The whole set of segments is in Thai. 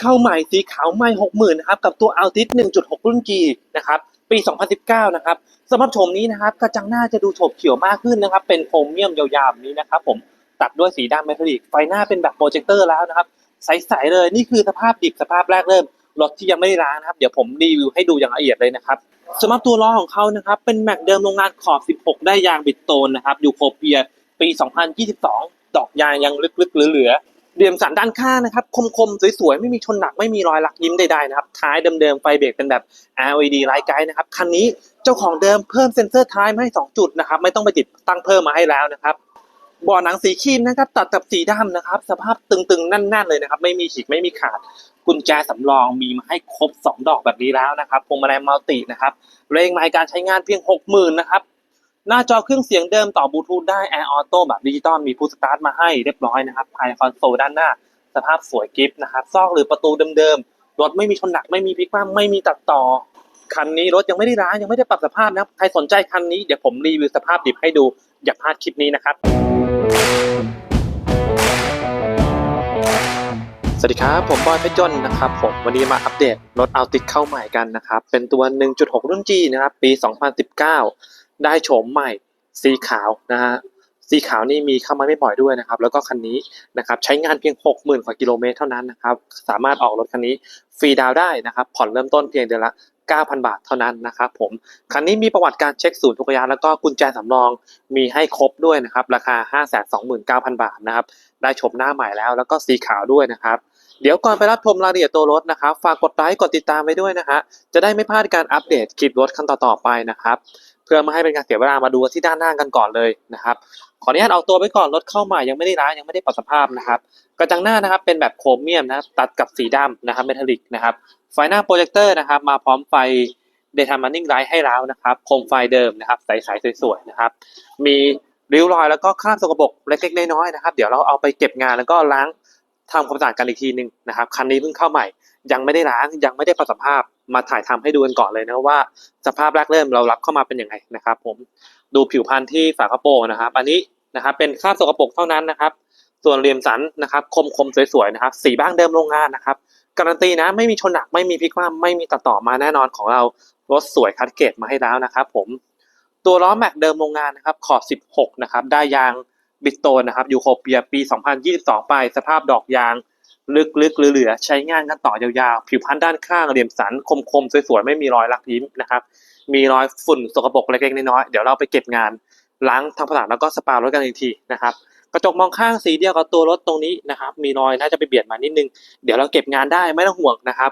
เข้าใหม่สีขาวใหม่60,000นะครับกับตัว Altis 1.6 รุ่น G นะครับปี 2019 นะครับสำหรับโฉมนี้นะครับกระจังหน้าจะดูโฉบเฉี่ยวมากขึ้นนะครับ เป็นโครเมียมยาวๆแบบนี้นะครับผมตัดด้วยสีดำเมทัลลิกไฟหน้าเป็นแบบโปรเจคเตอร์แล้วนะครับใสๆเลยนี่คือสภาพดิบสภาพแรกเริ่มรถที่ยังไม่ได้ล้างนะครับ เดี๋ยวผมรีวิวให้ดูอย่างละเอียดเลยนะครับสำหรับตัวล้อของเขานะครับเป็นแม็กเดิมโรงงานขอบ 16 ได้ยางบิดโตนนะครับยูโคเปียปี 2022 ดอกยางยังลึกๆเหลือๆ เหลี่ยมสันด้านข้างนะครับ คมๆ สวยๆ ไม่มีชนหนักไม่มีรอยลักยิ้มใดๆนะครับท้ายเดิมๆ ไฟเบรกเป็นแบบ LED ไลท์ไกด์นะครับคันนี้เจ้าของเดิมเพิ่มเซ็นเซอร์ท้ายมาให้ 2 จุดนะครับ ไม่ต้องไปติดตั้งเพิ่มมาให้แล้วนะครับเบาะหนังสีครีมนะครับ ตัดกับสีดำนะครับ สภาพตึงๆแน่นๆเลยนะครับ ไม่มีฉีกไม่มีขาดกุญแจสำรองมีมาให้ครบ 2 ดอกแบบนี้แล้วนะครับพวงมาลัยมัลตินะครับเร่งไมล์การใช้งานเพียง 60,000นะครับ หน้าจอเครื่องเสียงเดิมต่อบลูทูธได้ Air Auto แบบดิจิตอลมีพุชสตาร์ทมาให้เรียบร้อยนะครับภายในคอนโซลด้านหน้า สภาพสวยกิฟต์นะครับซอกหรือประตูเดิมๆรถไม่มีชนหนักไม่มีพลิกคว่ำไม่มีตัดต่อคันนี้รถยังไม่ได้ร้านยังไม่ได้ปรับสภาพนะครับใครสนใจคันนี้เดี๋ยวผมรีวิวสภาพดิบให้ดูอย่าพลาดคลิปนี้นะครับ สวัสดีครับ ผมบอยเพชรยนต์นะครับผมวันนี้มาอัปเดตรถเอาติดเข้าใหม่กันนะครับ เป็นตัว 1.6 รุ่น G นะครับ ปี 2019 ได้โฉมใหม่สีขาวนะฮะสีขาวนี่มีเข้ามาไม่บ่อยด้วยนะครับ แล้วก็คันนี้นะครับใช้งานเพียง 60,000 กว่ากิโลเมตรเท่านั้นนะครับ สามารถออกรถคันนี้ฟรีดาวได้นะครับ ผ่อนเริ่มต้นเพียงเดือนละ 9,000 บาทเท่านั้นนะครับผม คันนี้มีประวัติการเช็คศูนย์ทุกยานแล้วก็กุญแจสำรองมีให้ครบด้วยนะครับ ราคา 529,000 บาทนะครับ ได้ชมหน้าใหม่แล้ว แล้วก็สีขาวด้วยนะครับเดี๋ยวก่อนไปรับชมรายละเอียดตัวรถนะครับ ฝากกดไลค์กดติดตามไว้ด้วยนะฮะจะได้ไม่พลาดการอัปเดตคลิปรถขั้นต่อๆไปนะครับ เพื่อไม่ให้เป็นการเสียเวลามาดูที่ด้านหน้ากันก่อนเลยนะครับขออนุญาตเอาตัวไปก่อนรถเข้าใหม่ยังไม่ได้ร้านยังไม่ได้ปรับสภาพนะครับกระจังหน้านะครับเป็นแบบโครเมียมนะครับตัดกับสีดำนะครับเมทัลลิกนะครับไฟหน้าโปรเจคเตอร์นะครับมาพร้อมไฟ Daytime Running Light ให้แล้วนะครับโคมไฟเดิมนะครับใสๆสวยๆนะครับมีริ้วรอยแล้วก็คราบสกปรกเล็กๆน้อยๆนะครับ เดี๋ยวเราเอาไปเก็บงานแล้วก็ล้างทำความสะอาดกันอีกทีหนึ่งนะครับคันนี้เพิ่งเข้าใหม่ ยังไม่ได้ล้างยังไม่ได้ปรับสภาพมาถ่ายทำให้ดูกันก่อนเลยนะว่า สภาพแรกเริ่มเรารับเข้ามาเป็นยังไงนะครับผมดูผิวพรรณที่ฝากระโปรงนะครับ อันนี้นะครับเป็นคราบสกปรกเท่านั้นนะครับ ส่วนเหลี่ยมสันนะครับ คมคมสวยๆนะครับ สีบ้างเดิมโรงงานนะครับ การันตีนะไม่มีชนหนักไม่มีพิกว่ำไม่มีตัดต่อมาแน่นอนของเรารถสวยคัดเกรดมาให้แล้วนะครับ ผมตัวล้อแม็กเดิมโรงงานนะครับขอบ 16 นะครับ ได้ยางบิสโตนนะครับยูโคเปียปี 2022 ไป สภาพดอกยาง ลึกๆเหลือๆใช้งานกันต่อยาวๆ ผิวพรรณด้านข้างเหลี่ยมสันคมๆสวยๆไม่มีรอยลักยิ้มนะครับ มีรอยฝุ่นสกปรกเล็กๆน้อยๆเดี๋ยวเราไปเก็บงานล้างทำความสะอาดแล้วก็สปารถกันอีกทีนะครับกระจกมองข้างสีเดียวกับตัวรถตรงนี้นะครับ มีรอยน่าจะไปเบียดมานิดนึง เดี๋ยวเราเก็บงานได้ไม่ต้องห่วงนะครับ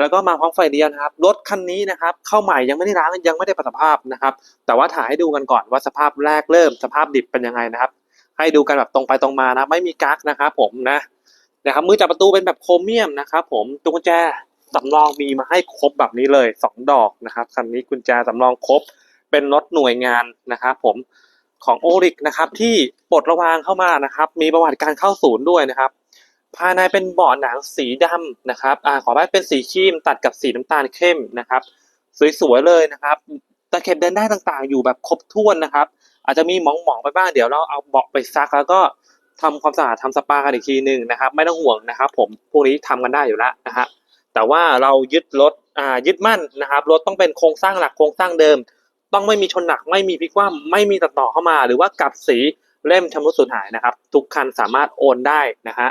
แล้วก็มาพร้อมไฟเดียวนะครับ รถคันนี้นะครับ เข้าใหม่ยังไม่ได้ล้างยังไม่ได้ปรับสภาพนะครับ แต่ว่าถ่ายให้ดูกันก่อนว่าสภาพแรกเริ่ม สภาพดิบเป็นยังไงนะครับ ให้ดูกันแบบตรงไปตรงมานะ ไม่มีกั๊กนะครับผมนะ นะครับมือจับประตูเป็นแบบโครเมียมนะครับผมตัวกุญแจสำรองมีมาให้ครบแบบนี้เลยสองดอกนะครับคันนี้กุญแจสำรองครบเป็นรถหน่วยงานนะครับผมของโอริกนะครับที่ปลดระวางเข้ามานะครับ มีประวัติการเข้าศูนย์ด้วยนะครับ ภายในเป็นเบาะหนังสีดำนะครับอ่าขอให้เป็นสีครีมตัดกับสีน้ำตาลเข้มนะครับ สวยๆเลยนะครับตะเข็บเดินได้ต่างๆ อยู่แบบครบถ้วนนะครับ อาจจะมีหมองๆไปบ้างเดี๋ยวเราเอาเบาะไปซักแล้วก็ ทำความสะอาดทำสปากันอีกทีหนึ่งนะครับ ไม่ต้องห่วงนะครับ ผมพวกนี้ทำกันได้อยู่แล้วนะฮะแต่ว่าเรายึดรถอ่ายึดมั่นนะครับรถต้องเป็นโครงสร้างหลักโครงสร้างเดิม ต้องไม่มีชนหนักไม่มีพลิกคว่ำไม่มีตัดต่อเข้ามา หรือว่ากลับสีเล่มชำรุดสูญหายนะครับ ทุกคันสามารถโอนได้นะฮะ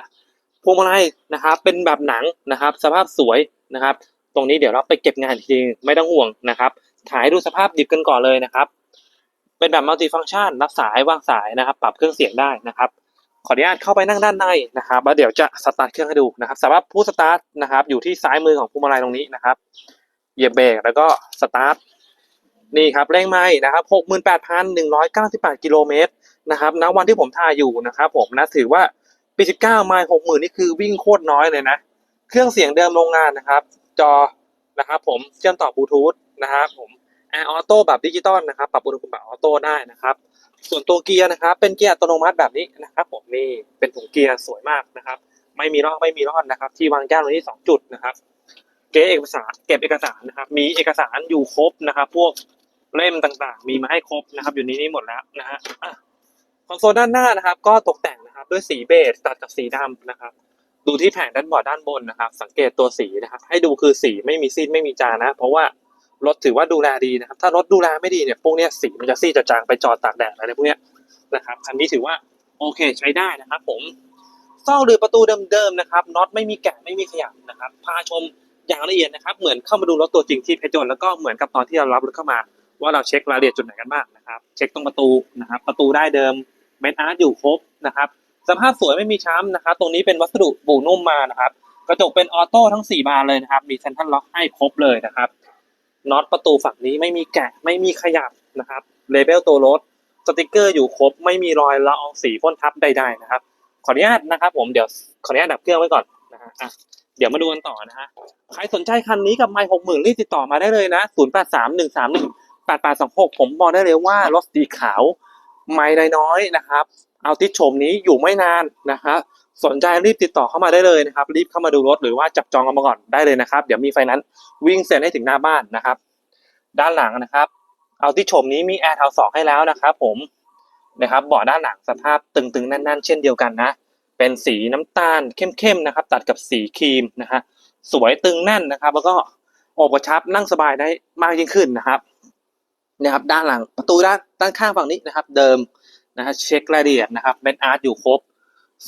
พวงมาลัยนะครับ เป็นแบบหนังนะครับ สภาพสวยนะครับ ตรงนี้เดี๋ยวเราไปเก็บงานอีกทีไม่ต้องห่วงนะครับถ่ายดูสภาพดิบกันก่อนเลยนะครับ เป็นแบบมัลติฟัง c t ชันรับสายวางสายนะครับ ปรับเครื่องเสียงได้นะครับ ขออนุญาตเข้าไปนั่งด้านในนะครับแล้วเดี๋ยวจะสตาร์ทเครื่องให้ดูนะครับสำหรับผู้สตาร์ทนะครับ อยู่ที่ซ้ายมือของพวงมาลัยตรงนี้นะครับเหยียบเบรกแล้วก็สตาร์ทนี่ครับเร่งไม้นะครับ68,198กิโลเมตรนะครับณวันที่ผมถ่ายอยู่นะครับ ผมนะถือว่าปี19ไมล์60,000นี่คือวิ่งโคตรน้อยเลยนะ เครื่องเสียงเดิมโรงงานนะครับ จอนะครับ ผมเชื่อมต่อบลูทูธนะครับ ผมแอร์ออโต้แบบดิจิตอลนะครับ ปรับอุณหภูมิแบบออโต้ได้นะครับ ส่วนตัวเกียร์นะครับ เป็นเกียร์อัตโนมัติแบบนี้นะครับผมนี่เป็นถุงเกียร์สวยมากนะครับ ไม่มีร่องไม่มีร่อนนะครับ ที่วางแก้วตรงนี้สองจุดนะครับ เก็บเอกสารเก็บเอกสารนะครับ มีเอกสารอยู่ครบนะครับ พวกเล่มต่างๆ มีมาให้ครบนะครับ อยู่ในนี้หมดแล้วนะฮะคอนโซลด้านหน้านะครับ ก็ตกแต่งนะครับด้วยสีเบจตัดกับสีดำนะครับ ดูที่แผงด้านบอร์ดด้านบนนะครับ สังเกตตัวสีนะครับ ให้ดูคือสีไม่มีซีดไม่มีจานะ เพราะว่า รถถือว่าดูแลดีนะครับ ถ้ารถดูแลไม่ดีเนี่ยพวกเนี้ยสีมันจะซีดจะจางไปจอดตากแดดอะไรพวกเนี้ยนะครับคันนี้ถือว่าโอเคใช้ได้นะครับผมซอกหรือประตูเดิมๆนะครับน็อตไม่มีแกะไม่มีขยับนะครับพาชมอย่างละเอียดนะครับ เหมือนเข้ามาดูรถตัวจริงที่เพชรยนแล้วก็เหมือนกับตอนที่เรารับรถเข้ามา ว่าเราเช็ครายละเอียดจุดไหนกันบ้างนะครับ เช็คตรงประตูนะครับ ประตูได้เดิมเมนอาร์ตอยู่ครบนะครับ สภาพสวยไม่มีช้ำนะครับ ตรงนี้เป็นวัสดุบูนุ่มมานะครับ กระจกเป็นออโต้ทั้ง 4 บานเลยนะครับ มีเซนทรัลล็อกให้ครบเลยนะครับ น็อตประตูฝั่งนี้ไม่มีแกะไม่มีขยับนะครับเลเบลตัวรถสติกเกอร์อยู่ครบไม่มีรอยละอองสีพ่นทับใดๆนะครับ ขออนุญาตนะครับผมเดี๋ยวขออนุญาตดับเครื่องไว้ก่อนนะฮะอะเดี๋ยวมาดูกันต่อนะฮะใครสนใจคันนี้กับไมค์หกหมื่นรีบติดต่อมาได้เลยนะศูนย์แปดสามหนึ่งสามหนึ่งแปดแปดสองหกผมบอกได้เลยว่ารถสีขาว ไม่น้อยๆนะครับ เอาติดชมนี้อยู่ไม่นานนะครับ สนใจรีบติดต่อเข้ามาได้เลยนะครับ รีบเข้ามาดูรถหรือว่าจับจองกันมาก่อนได้เลยนะครับ เดี๋ยวมีไฟนั้นวิ่งเซ็นให้ถึงหน้าบ้านนะครับ ด้านหลังนะครับ เอาที่ชมนี้มีแอร์เทาสองให้แล้วนะครับผมนะครับเบาะด้านหลังสภาพตึงๆแน่นๆ เช่นเดียวกันนะ เป็นสีน้ำตาลเข้มๆนะครับ ตัดกับสีครีมนะฮะสวยตึงแน่นนะครับ แล้วก็โอบกระชับนั่งสบายได้มากยิ่งขึ้นนะครับนะครับด้านหลังประตูด้านด้านข้างฝั่งนี้นะครับ เดิมนะฮะเช็ครายละเอียดนะครับเป็นอาร์ตอยู่ครบ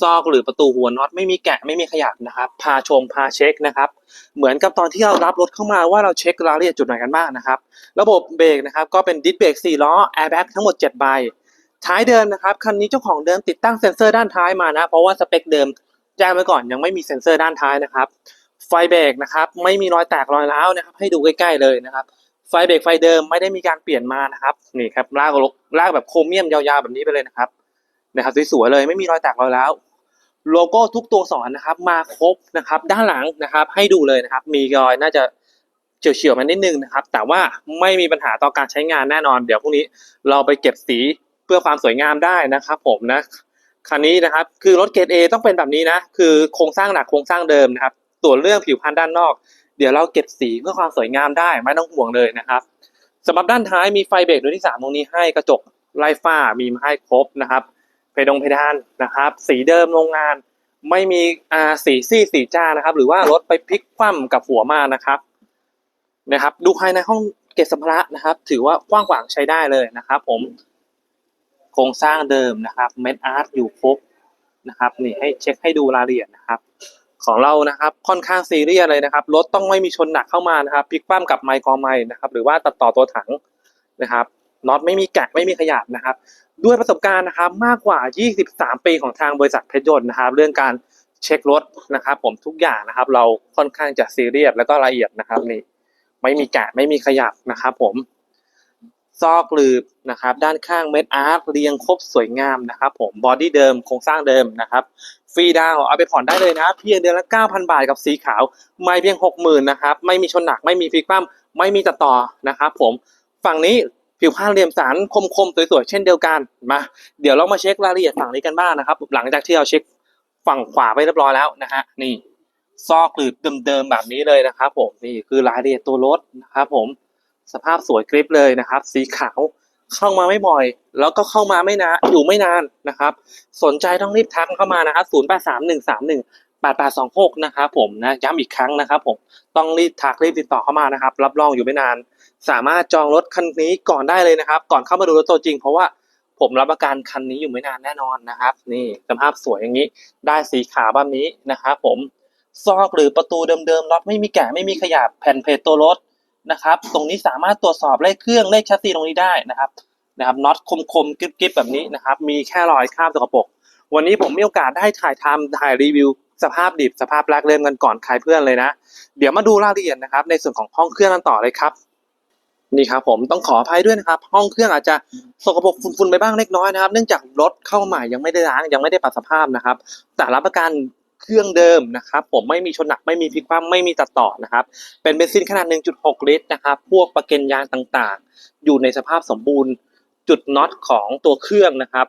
ซอกหรือประตูหัวน็อตไม่มีแกะไม่มีขยับนะครับ พาชมพาเช็คนะครับ เหมือนกับตอนที่เรารับรถเข้ามาว่าเราเช็ครายละเอียดจุดไหนกันบ้างนะครับ ระบบเบรกนะครับก็เป็นดิสเบรก4ล้อแอร์แบ็กทั้งหมด7ใบท้ายเดิมนะครับคันนี้เจ้าของเดิมติดตั้งเซ็นเซอร์ด้านท้ายมานะเพราะว่าสเปคเดิมแจ้งไว้ก่อนยังไม่มีเซ็นเซอร์ด้านท้ายนะครับ ไฟเบรกนะครับไม่มีรอยแตกรอยร้าวนะครับให้ดูใกล้ๆเลยนะครับไฟเบรกไฟเดิมไม่ได้มีการเปลี่ยนมานะครับนี่ครับลากลกลากแบบโครเมียมยาวๆแบบนี้ไปเลยนะครับ นะครับสวยๆเลยไม่มีรอยแตกรอยร้วโลโก้ทุกตัวสอนนะครับ มาครบนะครับ ด้านหลังนะครับ ให้ดูเลยนะครับ มีรอยน่าจะเฉียวๆมานิดนึงนะครับ แต่ว่าไม่มีปัญหาต่อการใช้งานแน่นอน เดี๋ยวพรุ่งนี้เราไปเก็บสีเพื่อความสวยงามได้นะครับ ผมนะคันนี้นะครับ คือรถเกรด A ต้องเป็นแบบนี้นะ คือโครงสร้างหนักโครงสร้างเดิมนะครับส่วนเรื่องผิวพรรณด้านนอก เดี๋ยวเราเก็บสีเพื่อความสวยงามได้ไม่ต้องห่วงเลยนะครับสำหรับด้านท้ายมีไฟเบรกดวงที่สามตรงนี้ให้กระจกไล่ฝ้ามีมาให้ครบนะครับ เพดงเพดานนะครับ สีเดิมโรงงาน ไม่มีอ่าสีซี่สีจ้านะครับ หรือว่ารถไปพลิกคว่ำกับหัวมานะครับนะครับ ดูภายในห้องเก็บสัมภาระนะครับ ถือว่ากว้างขวางใช้ได้เลยนะครับ ผมโครงสร้างเดิมนะครับเม็ดอาร์ตอยู่ครบนะครับนี่ให้เช็คให้ดูรายละเอียดนะครับ ของเรานะครับค่อนข้างซีเรียสเลยนะครับรถต้องไม่มีชนหนักเข้ามานะครับพลิกคว่ำกับไมค์กอไมค์นะครับ หรือว่าตัดต่อตัวถังนะครับ น็อตไม่มีแกะไม่มีขยับนะครับด้วยประสบการณ์นะครับมากกว่า 23 ปีของทางบริษัทเพชรยนต์นะครับ เรื่องการเช็ครถนะครับผมทุกอย่างนะครับ เราค่อนข้างจะซีเรียสแล้วก็ละเอียดนะครับนี่ไม่มีแกะไม่มีขยับนะครับผมซอกหลืบนะครับ ด้านข้างเม็ดอาร์ตเรียงครบสวยงามนะครับ ผมบอดี้เดิมโครงสร้างเดิมนะครับ ฟรีดาวเอาไปผ่อนได้เลยนะเพียงเดือนละ9,000 บาทกับสีขาว ไม่เพียง 60,000นะครับ ไม่มีชนหนักไม่มีฟรีคว่ำไม่มีตัดต่อนะครับ ผมฝั่งนี้ ผิวพรรณเหลี่ยมสันคมๆสวยๆเช่นเดียวกันมาเดี๋ยวเรามาเช็ครายละเอียดฝั่งนี้กันบ้างนะครับ หลังจากที่เราเช็คฝั่งขวาไปเรียบร้อยแล้วนะฮะนี่ซอกหรือเดิมๆแบบนี้เลยนะครับ ผมนี่คือรายละเอียดตัวรถนะครับผมสภาพสวยกริบเลยนะครับ สีขาวเข้ามาไม่บ่อย แล้วก็เข้ามาไม่นานอยู่ไม่นานนะครับ สนใจต้องรีบทักเข้ามานะครับศูนย์แปดสามหนึ่งสามหนึ่ง แปดแปดสองหกนะครับผมนะย้ำอีกครั้งนะครับผมต้องรีบทักรีบติดต่อเข้ามานะครับ รับรองอยู่ไม่นาน สามารถจองรถคันนี้ก่อนได้เลยนะครับ ก่อนเข้ามาดูรถตัวจริง เพราะว่าผมรับประกันคันนี้อยู่ไม่นานแน่นอนนะครับ นี่สภาพสวยอย่างนี้ ได้สีขาวแบบนี้นะครับผมซอกหรือประตูเดิมๆล็อกไม่มีแกะไม่มีขยับแผ่นเพจตัวรถนะครับ ตรงนี้สามารถตรวจสอบเลขเครื่องเลขแชสซีตรงนี้ได้นะครับนะครับน็อตคมๆกริบๆแบบนี้นะครับ มีแค่รอยคราบสกปรกวันนี้ผมมีโอกาสได้ถ่ายทำถ่ายรีวิว สภาพดิบสภาพแรกเริ่มกันก่อนใครเพื่อนเลยนะ เดี๋ยวมาดูรายละเอียดนะครับ ในส่วนของห้องเครื่องกันต่อเลยครับนี่ครับผมต้องขออภัยด้วยนะครับ ห้องเครื่องอาจจะสกปรกฝุ่นๆไปบ้างเล็กน้อยนะครับ เนื่องจากรถเข้าใหม่ยังไม่ได้ล้างยังไม่ได้ปรับสภาพนะครับ แต่รับประกันเครื่องเดิมนะครับ ผมไม่มีชนหนักไม่มีพลิกคว่ำไม่มีตัดต่อนะครับ เป็นเบนซินขนาด 1.6 ลิตรนะครับ พวกประเก็นยางต่างๆ อยู่ในสภาพสมบูรณ์ จุดน็อตของตัวเครื่องนะครับ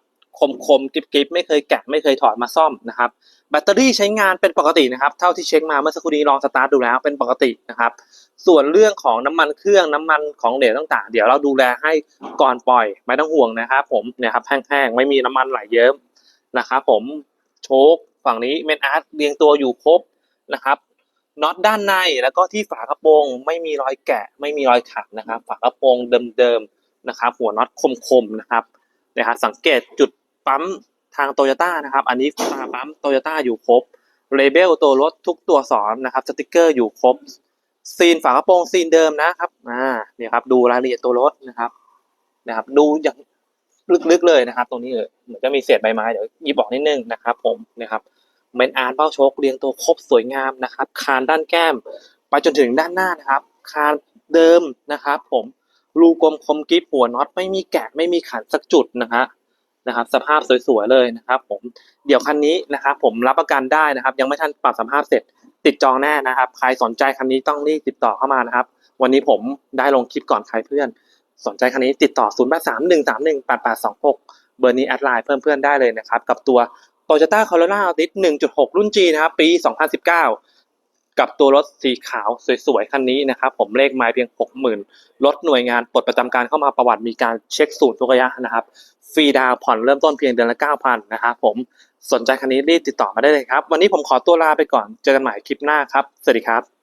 คมๆกริบๆไม่เคยแกะไม่เคยถอดมาซ่อมนะครับ แบตเตอรี่ใช้งานเป็นปกตินะครับ เท่าที่เช็คมาเมื่อสักครู่นี้ลองสตาร์ทดูแล้วเป็นปกตินะครับ ส่วนเรื่องของน้ำมันเครื่องน้ำมันของเหลวต่างๆ เดี๋ยวเราดูแลให้ก่อนปล่อยไม่ต้องห่วงนะครับ ผมเนี่ยครับแห้งๆไม่มีน้ำมันไหลเยิ้มนะครับผมโชคฝั่งนี้เมนอาร์ตเรียงตัวอยู่ครบนะครับน็อตด้านในแล้วก็ที่ฝากระโปรงไม่มีรอยแกะ ไม่มีรอยขัดนะครับ ฝากระโปรงเดิมๆนะครับ หัวน็อตคมๆนะครับนะครับสังเกตจุดปั๊ม ทางโตโยต้านะครับ อันนี้ตาปั๊มโตโยต้าอยู่ครบเลเบลตัวรถทุกตัวสอนนะครับสติกเกอร์อยู่ครบซีนฝากระโปรงซีนเดิมนะครับอ่าเนี่ยครับดูรายละเอียดตัวรถนะครับนะครับ ดูอย่างลึกๆเลยนะครับ ตรงนี้เออเหมือนจะมีเศษใบไม้เดี๋ยวยิบออกนิดนึงนะครับ ผมนะครับเมนอาร์เป้าโชคเรียงตัวครบสวยงามนะครับ คานด้านแก้ม ไปจนถึงด้านหน้านะครับ คานเดิมนะครับ ผมรูกลมคมกริบหัวน็อตไม่มีแกะไม่มีขันสักจุดนะฮะ นะครับ สภาพสวยๆเลยนะครับ ผมเดี๋ยวคันนี้นะครับผมรับประกันได้นะครับ ยังไม่ทันปรับสภาพเสร็จ ติดจองแน่นะครับ ใครสนใจคันนี้ต้องรีบติดต่อเข้ามานะครับ วันนี้ผมได้ลงคลิปก่อนใครเพื่อน สนใจคันนี้ติดต่อ 0 8 3 1 3 1 8 8 2 6 เบอร์นี้แอดไลน์เพิ่มเพื่อนได้เลยนะครับ กับตัว Toyota Corolla Altis 1.6 รุ่น G นะครับ ปี 2019 กับตัวรถสีขาวสวยๆคันนี้นะครับผมเลขไม้เพียง 60,000 รถหน่วยงานปลดประจำการเข้ามาประวัติมีการเช็คศูนย์ทุกระยะนะครับฟรีดาวผ่อนเริ่มต้นเพียงเดือนละ9,000นะครับผมสนใจคันนี้รีบติดต่อมาได้เลยครับ วันนี้ผมขอตัวลาไปก่อนเจอกันใหม่คลิปหน้าครับ สวัสดีครับ